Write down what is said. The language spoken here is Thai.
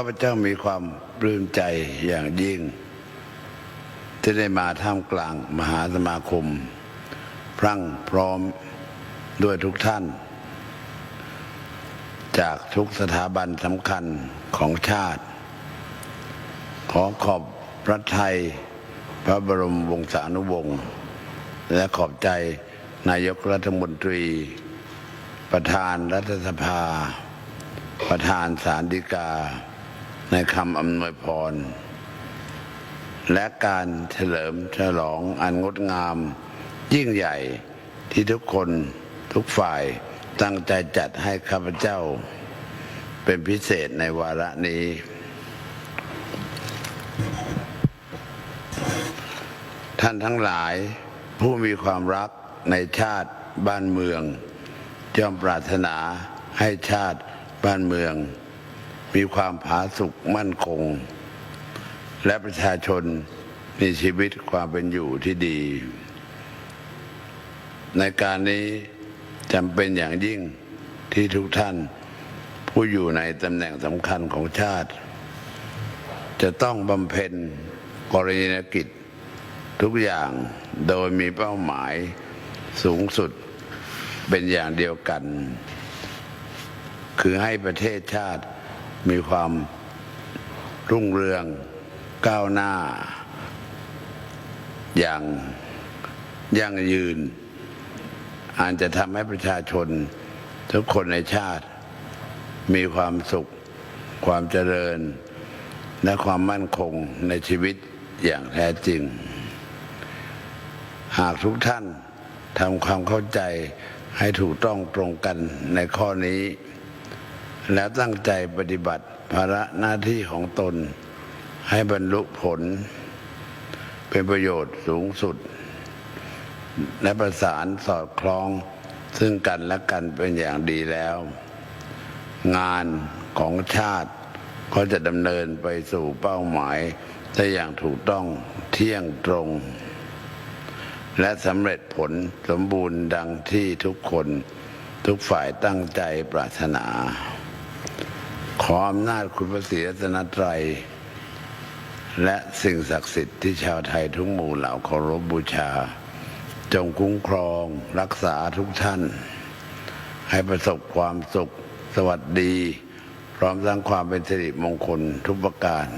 ข้าพเจ้ามีความปลื้มใจอย่างยิ่ง ที่ได้มาท่ามกลางมหาสมาคม พรั่งพร้อมด้วยทุกท่าน จากทุกสถาบันสำคัญของชาติ ขอขอบพระไทย พระบรมวงศานุวงศ์และขอบใจนายกรัฐมนตรี ประธานรัฐสภา ประธานสารดีกา ในคำอำนวยพร และการเฉลิมฉลองอันงดงาม ยิ่งใหญ่ที่ทุกคนทุกฝ่ายตั้งใจจัดให้ข้าพเจ้า เป็นพิเศษในวาระนี้ ท่านทั้งหลายผู้มีความรักในชาติบ้านเมืองย่อมปรารถนาให้ชาติบ้านเมือง มีความผาสุกมั่นคง และประชาชนมีชีวิตความเป็นอยู่ที่ดี ในการนี้จำเป็นอย่างยิ่งที่ทุกท่าน ผู้อยู่ในตำแหน่งสำคัญของชาติ จะต้องบำเพ็ญกรณียกิจทุกอย่างโดยมีเป้าหมายสูงสุดเป็นอย่างเดียวกัน คือให้ประเทศชาติ มีความรุ่งเรืองก้าวหน้า อย่างยั่งยืน อาจจะทำให้ประชาชน ทุกคนในชาติ มีความสุข ความเจริญ และความมั่นคงในชีวิตอย่างแท้จริง หากทุกท่านทำความเข้าใจให้ถูกต้องตรงกันในข้อนี้ แล้วตั้งใจปฏิบัติภาระหน้าที่ของตน ให้บรรลุผล เป็นประโยชน์สูงสุด และประสานสอดคล้องซึ่งกันและกันเป็นอย่างดีแล้ว งานของชาติก็จะดำเนินไปสู่เป้าหมายได้อย่างถูกต้องเที่ยงตรง และสำเร็จผลสมบูรณ์ดังที่ทุกคนทุกฝ่ายตั้งใจปรารถนา ขออำนาจคุณพระศรีรัตนตรัย และสิ่งศักดิ์สิทธิ์ที่ชาวไทยทุกหมู่เหล่าเคารพบูชา จงคุ้มครองรักษาทุกท่าน ให้ประสบความสุขสวัสดี พร้อมสร้างความเป็นสิริมงคลทุกประการ